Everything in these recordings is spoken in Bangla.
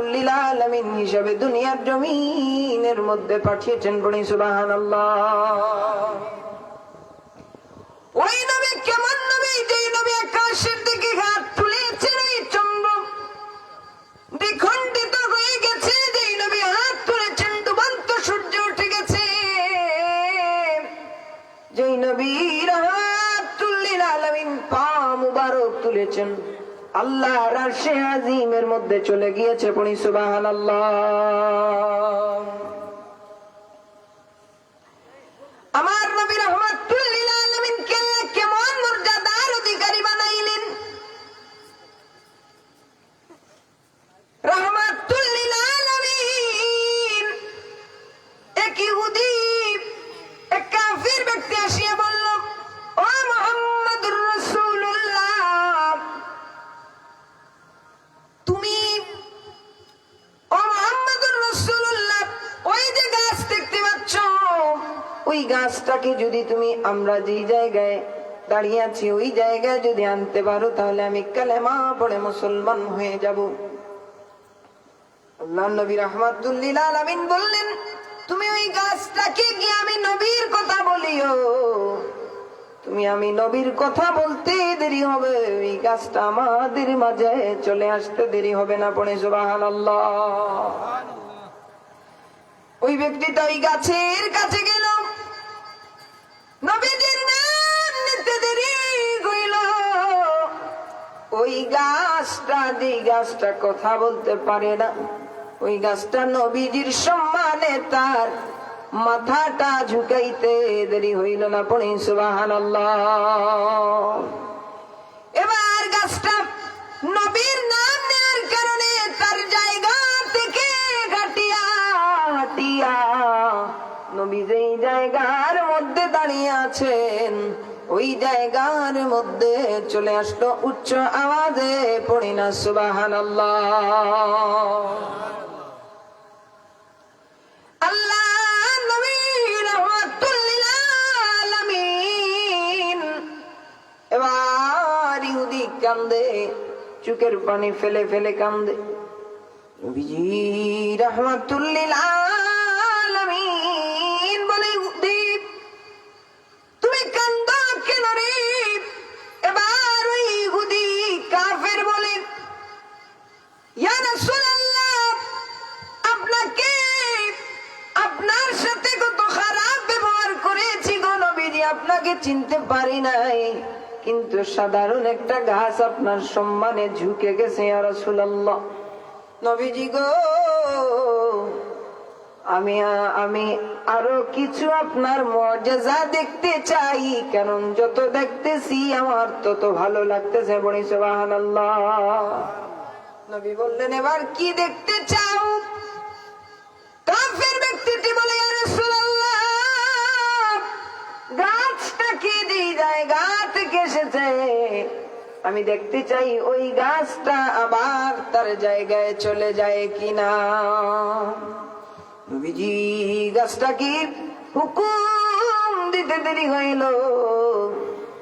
আলামিন হিসাবে দুনিয়ার জমিনের মধ্যে পাঠিয়েছেন বলি সুবহানাল্লাহ। ওই নবী কেমন নবী? যে নবী আকাশের দিকে হাত তুলেছেন ওই চন্দ্র। দ্বিখণ্ডিত হয়ে গেছে যে নবী হাত তুলেছেন, ডুবন্ত সূর্য উঠে গেছে। যেই নবীর হাত তুল্লিল আলামিন পা মুবারক তুলেছেন। আল্লাহ রাশে আজিমের মধ্যে চলে গিয়েছে পড়ি সুবাহান আমার নবী রহমাতুল্লিল ওই গাছটাকে যদি তুমি আমরা যেই জায়গায় দাঁড়িয়ে আছি ওই জায়গায় যদি আনতে পারো তাহলে আমি কালেমা পড়ে মুসলমান হয়ে যাব। আল্লাহ নবী রহমাতুল্লিল আলামিন বললেন তুমি ওই গাছটাকে গিয়ে আমি নবীর কথা বলিও। তুমি আমি নবীর কথা বলতে দেরি হবে ওই গাছটা আমাদের মাঝে চলে আসতে দেরি হবে না পড়ে সুবাহান ওই ব্যক্তিটা ওই গাছের কাছে গেল। নবীজির নাম নিতে দেরি হইল। ওই গাছটা যে গাছটা কথা বলতে পারে না। ওই গাছটা নবীজির সম্মানে তার মাথাটা ঝুঁকাইতে দেরি হইল না। পড়ি সুবাহান ওই জায়গার মধ্যে চলে আসলো উচ্চ আওয়াজে, পড়ি না সুবাহান কান্দে, চুকের পানি ফেলে ফেলে কান্দে। রহমাতুল্লিল চিনতে পারি নাই। কিন্তু সাধারণ একটা গাছ আপনার সম্মানে ঝুঁকে গেছে নবীজি গো, আমি আমি আরও কিছু আপনার মর্যাদা দেখতে চাই। কারণ যত দেখতেছি আমার তত ভালো লাগতেছে বলি, সুবহানাল্লাহ। নবী বললেন, এবার কি দেখতে চাও? থেকে আমি দেখতে চাই ওই গাছটা আবার তার জায়গায় চলে যায় কিনা। নবীজি, গাছটা কি হুকুম দিতে দেরি হইল?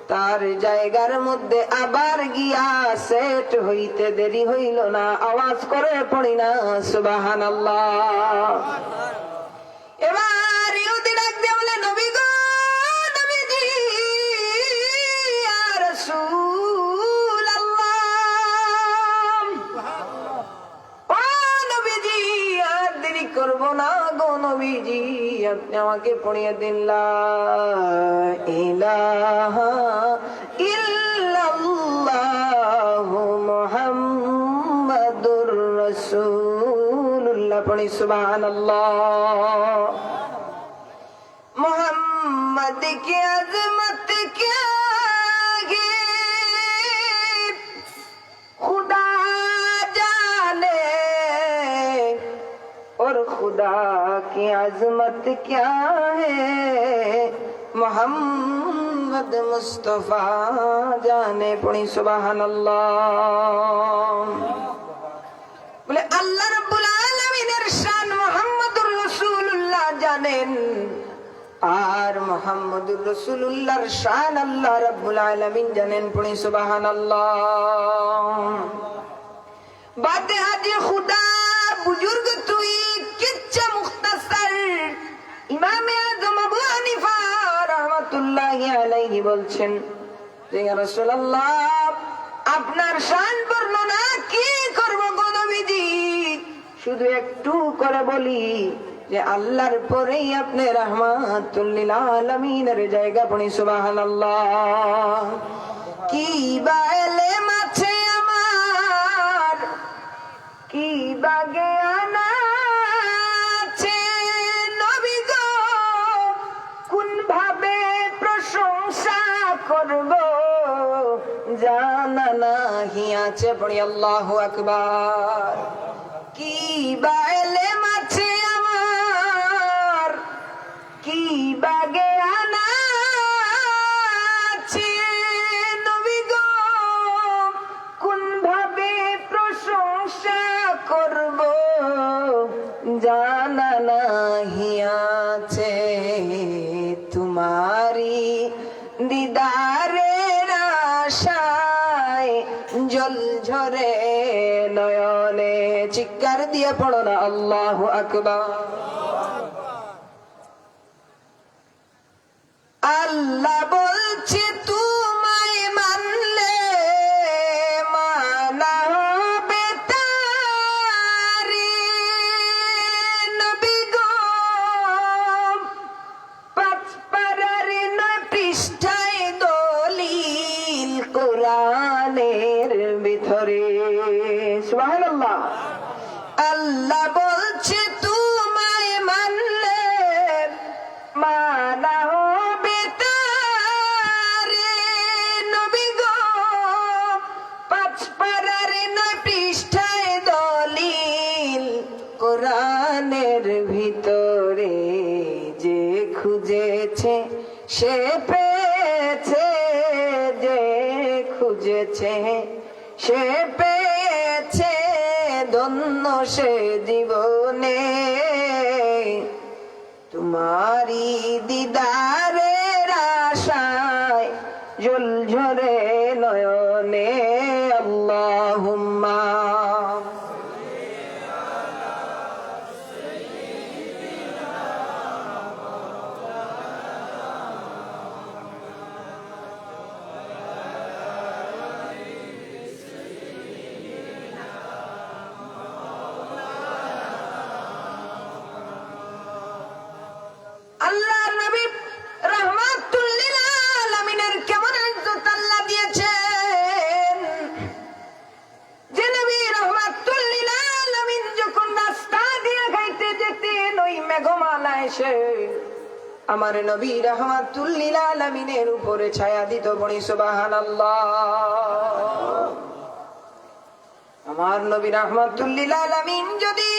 তার জায়গার মধ্যে আবার গিয়া সেট হইতে দেরি হইল না। আওয়াজ করে পড়ি না সুবাহান আল্লাহ এবার করব না গো নবীজি। আপনি আমাকে পড়িয়ে দিন পড়ি মোহাম্মদ কে আজমত কে کی عظمت کیا ہے محمد مصطفیٰ جانے پڑی سبحان اللہ বলে আল্লাহ রাব্বুল আলামিনের শান মুহাম্মদুর রাসূলুল্লাহ জানেন আর মুহাম্মদুর রাসূলুল্লাহর শান আল্লাহ রাব্বুল আলামিন জানেন পড়ি সুবহানাল্লাহ বাতে হাজি খুদা বুজুর্গ তুই ইমামে আজম আবু হানিফা রাহমাতুল্লাহি আলাইহি বলছেন যে রাসূলুল্লাহ, আপনার শান বর্ণনা কি করব শুধু একটু করে বলি যে, আল্লাহর পরেই আপনি রহমাতুল্লিল আলমিনের জায়গা পড়ি সুবাহ কি বা জানা নাহি আছে পড়ি আল্লাহু আকবার কি বাইলে মাছে আমার কি বাগে করব জানা নাহি আছে তোমারি দিদারের দিয়ে পড়ো না আল্লাহ আকবার। আল্লাহ বলছে খুঁজেছে সে পেয়েছে ধন্য সে জীবনে। তোমারি দিদারের আমার নবী রাহমাতুল লিল আলামিনের উপরে ছায়া দিত বড়ি সুবহানাল্লাহ। আমার নবী রাহমাতুল্লিল আলামিন যদি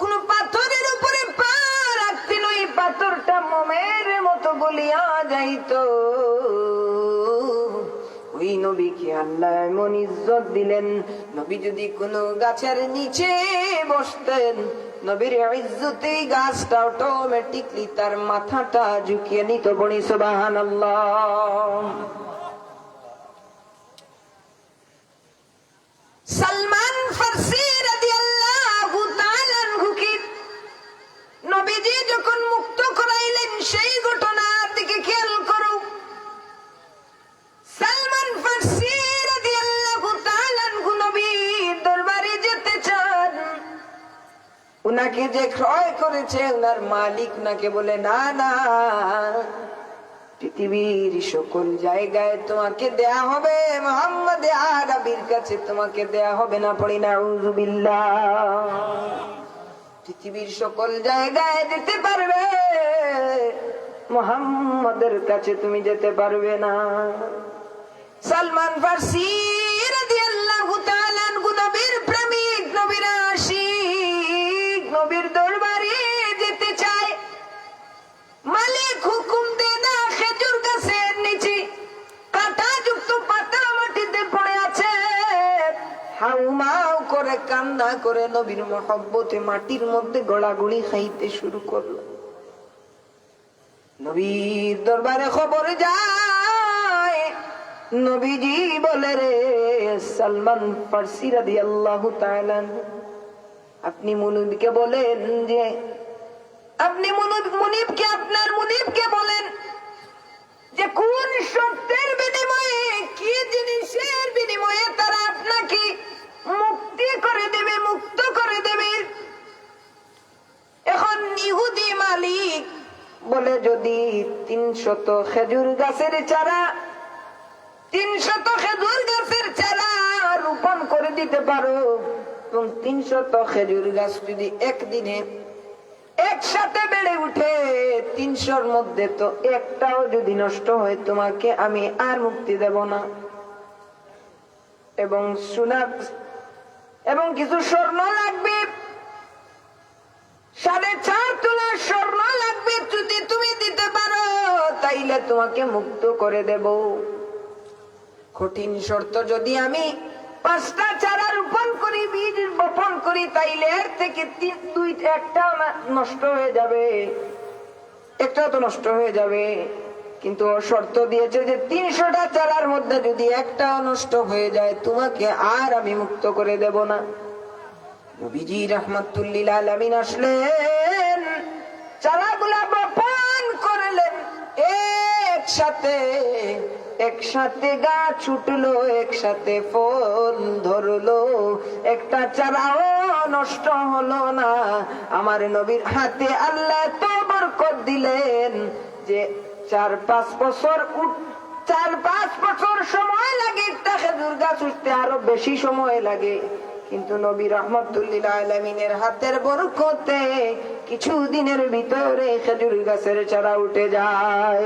কোন পাথরের উপরে পা রাখতেন ওই পাথরটা মোমের মতো গলিয়া যাইত। ওই নবীকে আল্লাহ এমন ইজ্জত দিলেন, নবী যদি কোন গাছের নিচে বসতেন নবীর ইজ্জতে গাছটা অটোমেটিকলি তার মাথাটা ঝুঁকিয়ে নিত বনি সুবাহান সালমান উনাকে যে ক্রয় করেছে উনার মালিক নাকে বলে, না না, পৃথিবীর সকল জায়গায় তোমাকে দেয়া হবে, মোহাম্মদ আরবির কাছে তোমাকে দেয়া হবে না পড়ি না পৃথিবীর সকল জায়গায় যেতে পারবে, মোহাম্মদের কাছে তুমি যেতে পারবে না। সালমান ফার্সি করে কান্না করে নবীর মহব্বতে মাটির মধ্যে গড়াগড়ি খাইতে শুরু করল। নবীর দরবারে খবর যায়, নবীজি বলে রে, সালমান ফার্সি রাদি আল্লাহ আপনি মুনিবকে বলেন যে, আপনি মুনিব, মুনিবকে, আপনার মুনিবকে বলেন যে, কোন সত্যের বিনিময়ে, কি জিনিসের বিনিময়ে তারা আপনাকে মুক্তি করে দেবে, মুক্ত করে দেবে। এখন ইহুদি মালিক বলে, যদি তিনশত খেজুর গাছের চারা, তিনশত খেজুর গাছের চারা রোপণ করে দিতে পারো, এবং তিনশত খেজুর গাছ যদি একদিনে একসাথে বেড়ে উঠে, তিনশোর মধ্যে তো একটাও যদি নষ্ট হয়, তোমাকে আমি আর মুক্তি দেব না। এবং সোনা এবং কিছু স্বর্ণ লাগবে। সাড়ে চার তোলা স্বর্ণ লাগবে, যদি তুমি দিতে পারো, তাইলে তোমাকে মুক্ত করে দেব। কঠিন শর্ত, যদি আমি পাঁচটা চারা রোপণ করি, বীজ বপন করি, তাইলে এর থেকে তিন- দুই, একটা নষ্ট হয়ে যাবে। একটা তো নষ্ট হয়ে যাবে। কিন্তু শর্ত দিয়েছে যে তিনশোটা চারার মধ্যে যদি একটা নষ্ট হয়ে যায়, তোমাকে আর আমি মুক্ত করে দেব না। নবীজি রহমতুল্লিল আলমিন আসলেন, চারাগুলা বপন করলেন। একসাথে একসাথে গাছ ছুটলো একসাথে ফল ধরলো। একটা চারাও নষ্ট হলো না। আমার নবীর হাতে আল্লাহ তো বরকত দিলেন যে চার পাঁচ বছর চার পাঁচ বছর সময় লাগে একটা খেজুর গাছ উঠতে আরও বেশি সময় লাগে। কিন্তু নবী রহমতুল্লিল হাতের বরকতে কিছু দিনের ভিতরে খেজুর গাছের চারা উঠে যায়।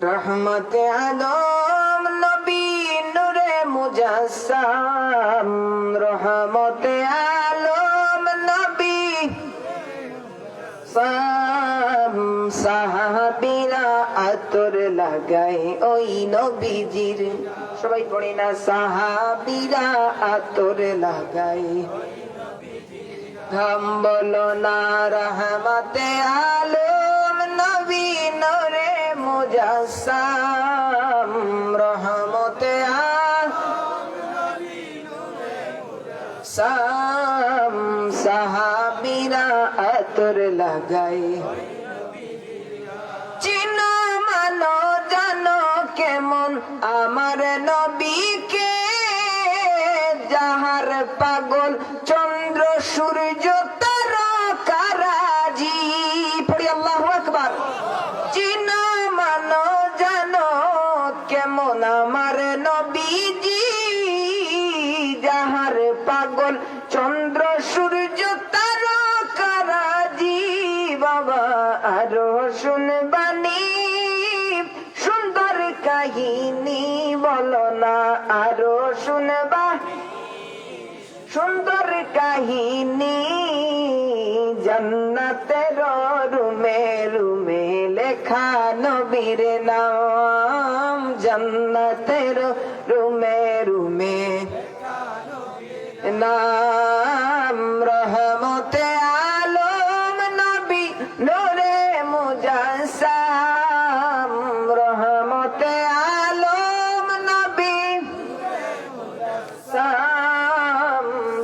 রহমতে আলম নবী নুরে মুজাসাম রহমতে আতর লাগাই ওই নবীজির। সবাই পড়ি না সাহাবিরা আতর লাগাই। ঘাম বলো না রহমতে আলম, নবী নরে মুজাসাম রহমতে সাম, সাহাবিরা আতর লাগাই। কেমন আমার নবীকে, যাহার পাগল চন্দ্র, সূর্য তারকারাজি পড়ি চিনো মানো জানো কেমন আমার নবীজি?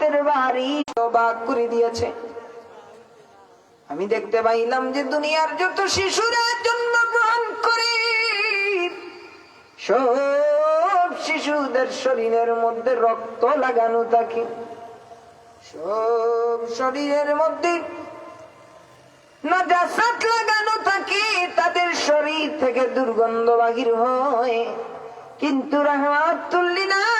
বাড়ি অবাক করে দিয়েছে। আমি দেখতে পাইলাম যে দুনিয়ার যত শিশুরা জন্মগ্রহণ করে, সব শিশুদের শরীরের মধ্যে রক্ত লাগানো থাকে। সব শরীরের মধ্যে নাজাসাত লাগানো থাকে, তাদের শরীর থেকে দুর্গন্ধ বাহির হয়। কিন্তু রহমাতুল্লিল আলামিন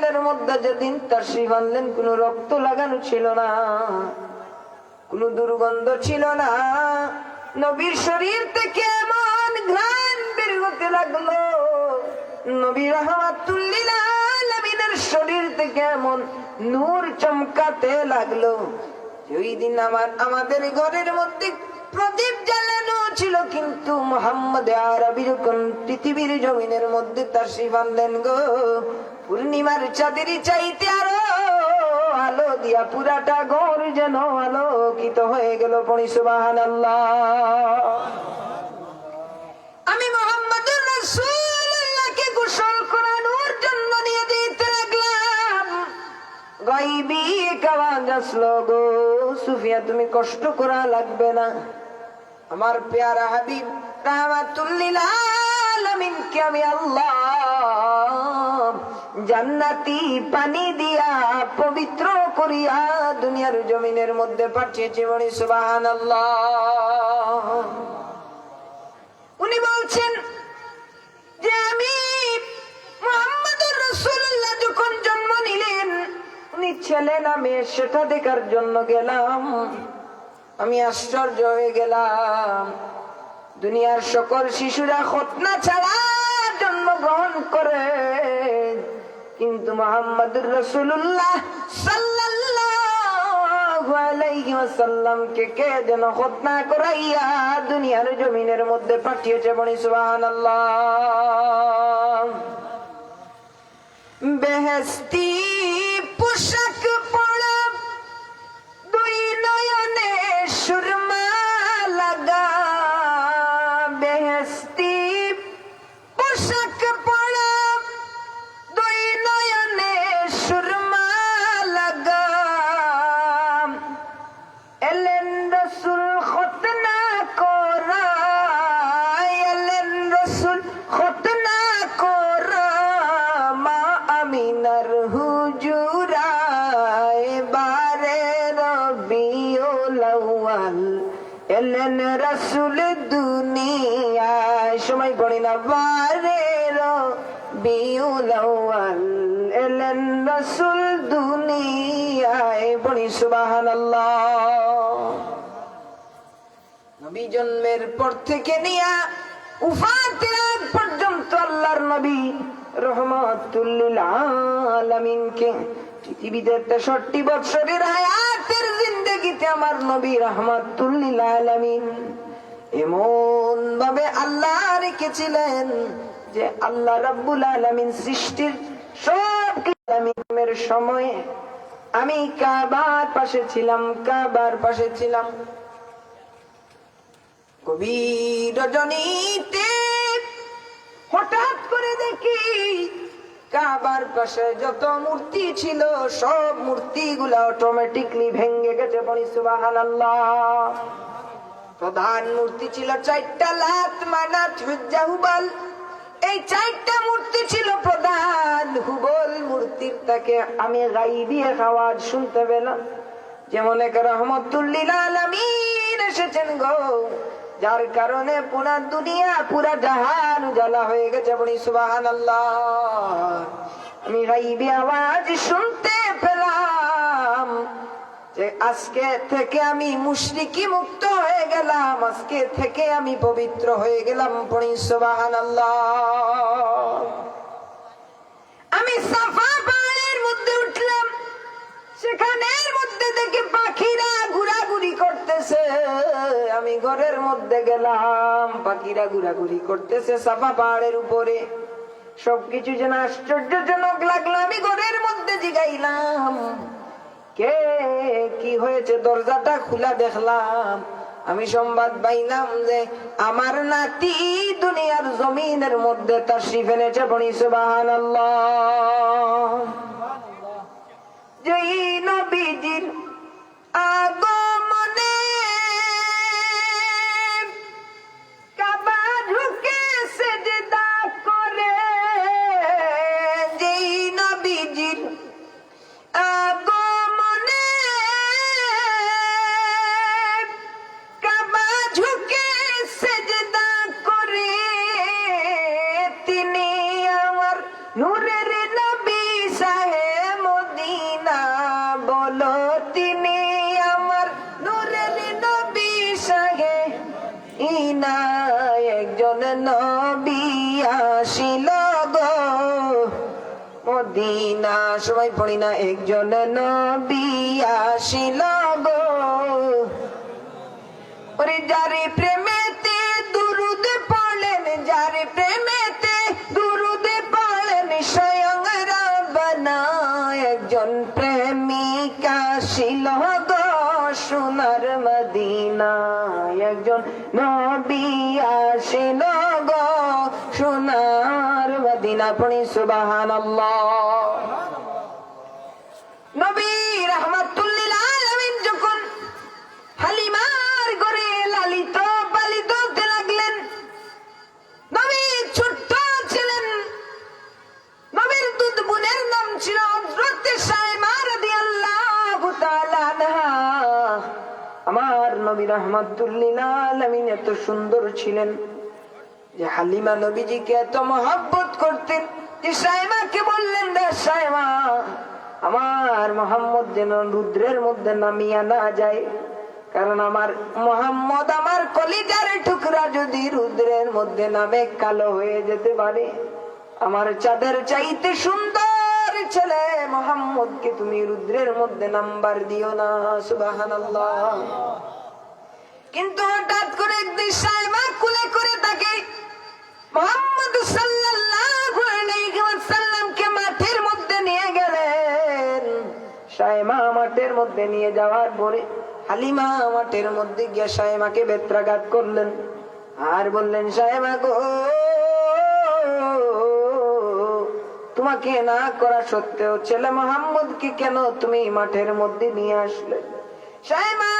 দুনিয়ার মধ্যে যেদিন তার আনলেন, কোন রক্ত লাগানো ছিল না, কোন দুর্গন্ধ ছিল না। নবীর শরীর থেকে এমন ঘ্রাণ বের হতে লাগল। নবী রহমাতুল্লিল আলামিনের শরীর থেকে এমন নূর চমকাতে লাগল। ওই দিন আমার, আমাদের ঘরের মধ্যে প্রদীপ জ্বালানো ছিল, কিন্তু মোহাম্মদ আরবি যখন পৃথিবীর জমিনের মধ্যে তার আনলেন গো। পূর্ণিমার চাঁদেরই চাইতে আরও আলো দিয়া পুরাটা ঘর যেন আলোকিত হয়ে গেল পড়ি সুবাহান আমি মোহাম্মদুর রাসূলুল্লাহকে গোসল জন্য নিয়ে দিতে লাগলাম। গাইবি আওয়াজ আসলো গো সুফিয়া, তুমি কষ্ট করা লাগবে না। আমার পেয়ারা হাবিব রাহমাতুল্লিল আলামিনকে আমি আল্লাহ জান্নাতি পানি দিয়া পবিত্র করিয়া দুনিয়ার জমিনের মধ্যে পাঠিয়েছে বলি, সুবহানাল্লাহ। উনি বলছেন যে আমি যখন জন্ম নিলেন, উনি ছেলে না মেয়ে সেটা দেখার জন্য গেলাম। আমি আশ্চর্য হয়ে গেলাম। দুনিয়ার সকল শিশুরা খতনা ছাড়া জন্মগ্রহণ করে। কিন্তু মোহাম্মদুর রসুল্লাহ সাল্লাল্লাহু কে যেন দুনিয়ার জমিনের মধ্যে পাঠিয়েছে রসুল দুনিয়ায় সময় পড়ি না রসুল দুনিয়ায়, পড়ি সুবহানাল্লাহ। নবী জন্মের পর থেকে নিয়া উফাতের পর্যন্ত আল্লাহর নবী রহমাতুল্লিল আলামিনকে পৃথিবীতে তেষট্টি বৎসরের হায়াতের জিন্দগিতে আমার নবী রহমাতুল্লিল আলামিন এমন ভাবে আল্লাহ রেখেছিলেন যে আল্লাহ রাব্বুল আলামিন সৃষ্টির সব আলামিনের সময়ে আমি কাবার পাশে ছিলাম, কাবার পাশে ছিলাম। গভীর রজনীতে হঠাৎ করে দেখি কাবার পাশে যত মূর্তি ছিল, সব মূর্তি গুলা অটোমেটিকলি ভেঙ্গে গেছে। বলি প্রধান মূর্তি ছিল চারটা লাত মানাত হুজ্জা হুবাল। এই চারটা মূর্তি ছিল প্রধান হুবল মূর্তির। তাকে আমি গাইবি এক আওয়াজ শুনতে পেলাম। যেমন এক রহমতুল্লিল আলামিন এসেছেন গো। যার কারণে পুরা দুনিয়া, পুরা জাহান উজালা হয়ে গেছে বলি সুবাহান আমি গাইবি আওয়াজ শুনতে পেলাম যে আজকে থেকে আমি মুশরিকি মুক্ত হয়ে গেলাম, আজকে থেকে আমি পবিত্র হয়ে গেলাম পড়ি সুবাহান আল্লাহ আমি সাফা সেখানের মধ্যে দেখি পাখিরা ঘোরাঘুরি করতেছে। আমি ঘরের মধ্যে গেলাম, পাখিরা ঘোরাঘুরি করতেছে সাফা পাহাড়ের উপরে। সবকিছু যেন আশ্চর্যজনক লাগল, আমি ঘরের মধ্যে জিগাইলাম। কে, কি হয়েছে? দরজাটা খোলা দেখলাম। আমি সংবাদ পাইলাম যে আমার নাতি দুনিয়ার জমিনের মধ্যে তার শিফেনেছে বনি সুবাহান যেই নবীজির আগমনে প্রেমিকা গো সোনার মদিনা একজন নবী আসিল সোনার মদিনা। পড়ি সুবহানাল্লাহ। নবী নবী রহমাতুল্লিল আলামিন এত সুন্দর ছিলেন। যে হালিমা নবীজিকে এত মহব্বত করতেন, যে সাইমাকে বললেন রে সাইমা, আমার মোহাম্মদ যেন রুদ্রের মধ্যে নামিয়া না যায়। কারণ আমার মোহাম্মদ আমার কলিজার টুকরা যদি রুদ্রের মধ্যে নামে, কালো হয়ে যেতে পারে। আমার চাঁদের চাইতে সুন্দর ছেলে মোহাম্মদকে তুমি রুদ্রের মধ্যে নাম্বার দিও না, সুবাহানাল্লাহ। কিন্তু হঠাৎ করে একদিন সাইমা কুলে করে তাকে মোহাম্মদ সাল্লাল্লাহু মাঠের মধ্যে নিয়ে গেলেন। সাইমা মাঠের মধ্যে নিয়ে যাওয়ার পরে হালিমা মাঠের মধ্যে গিয়ে সাইমাকে বেত্রাঘাত করলেন। আর বললেন, সাইমা গো, তোমাকে না করা সত্ত্বেও ছেলে মোহাম্মদকে কেন তুমি মাঠের মধ্যে নিয়ে আসলে? সাইমা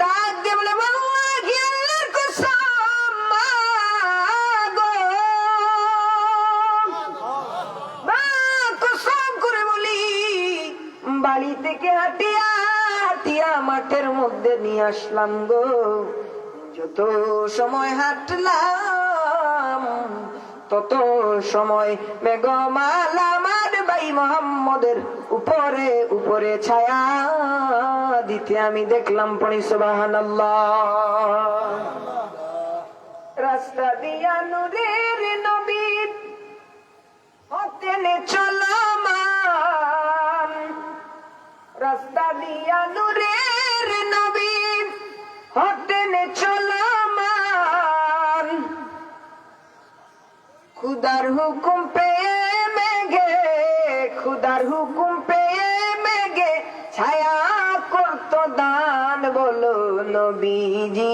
ডাক বলে "ওয়াল্লাহি আল্লাহর কসম, মা গো। করে বলি বাড়ি থেকে মাঠের মধ্যে নিয়ে আসলাম গো যত সময় হাঁটলাম তত সময় মেঘমাল আমার মোহাম্মদের উপরে উপরে ছায়া দিতে আমি দেখলাম, পড়ি সুবাহান রাস্তা দিয়া নুরের নবীর হতেনে চলমান। রাস্তা দিয়া নুরের নবীর হতেনে চলমান। খুদার হুকুম পেয়ে নবীজি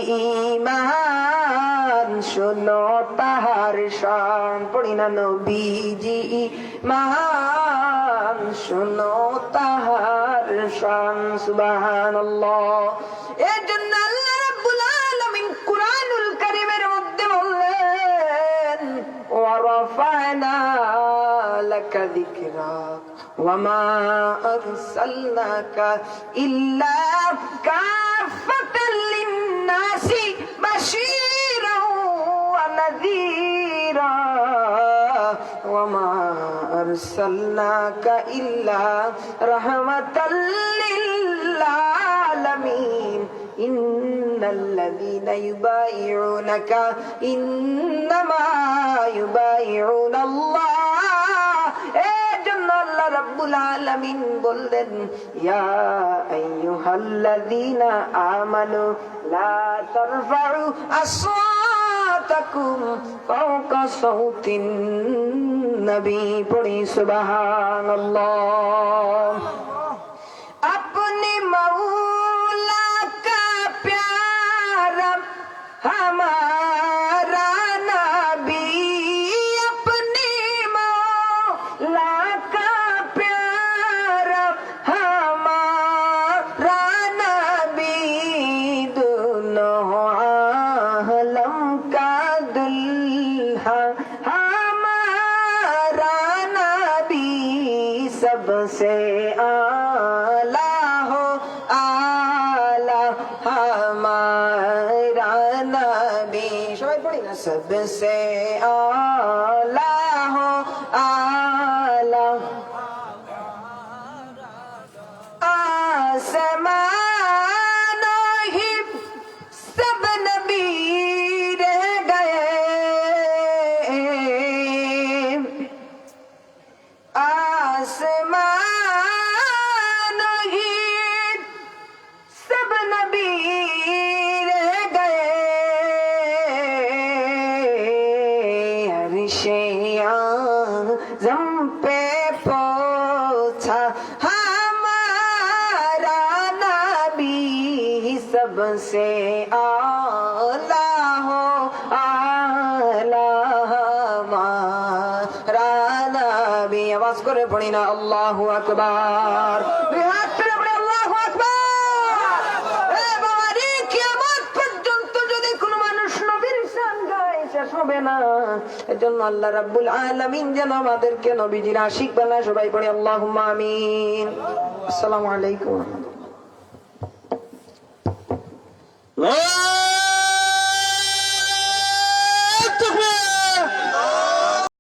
ইমান শোনো তাহার শান পড়ি না নবীজি ইমান শোনো তাহার শান সুবহানাল্লাহ এর জন্য আল্লাহ রাব্বুল আলামিন কুরআনুল কারীমের মধ্যে বললেন ورفعنا لك ذكرك وما أرسلناك إلا رحمة للناس بشيرا ونذيرا وما أرسلناك إلا رحمة للعالمين. إن الذين يبايعونك إنما يبايعون الله রাব্বুল বললেন আমানু লা নবী পড়ি সুবহানাল্লাহ। सबसे आला कदम पे पहुंचा हमारा नबी सबसे आला हो आला हमारा नबी आवाज करे पड़ी ना अल्लाह अकबर হবে না। এজন্য আল্লাহ রাব্বুল আলামিন যেন আমাদেরকে নবীজির আশিক বানায় সবাই পড়ে আল্লাহুম্মা আমিন। আসসালামু আলাইকুম।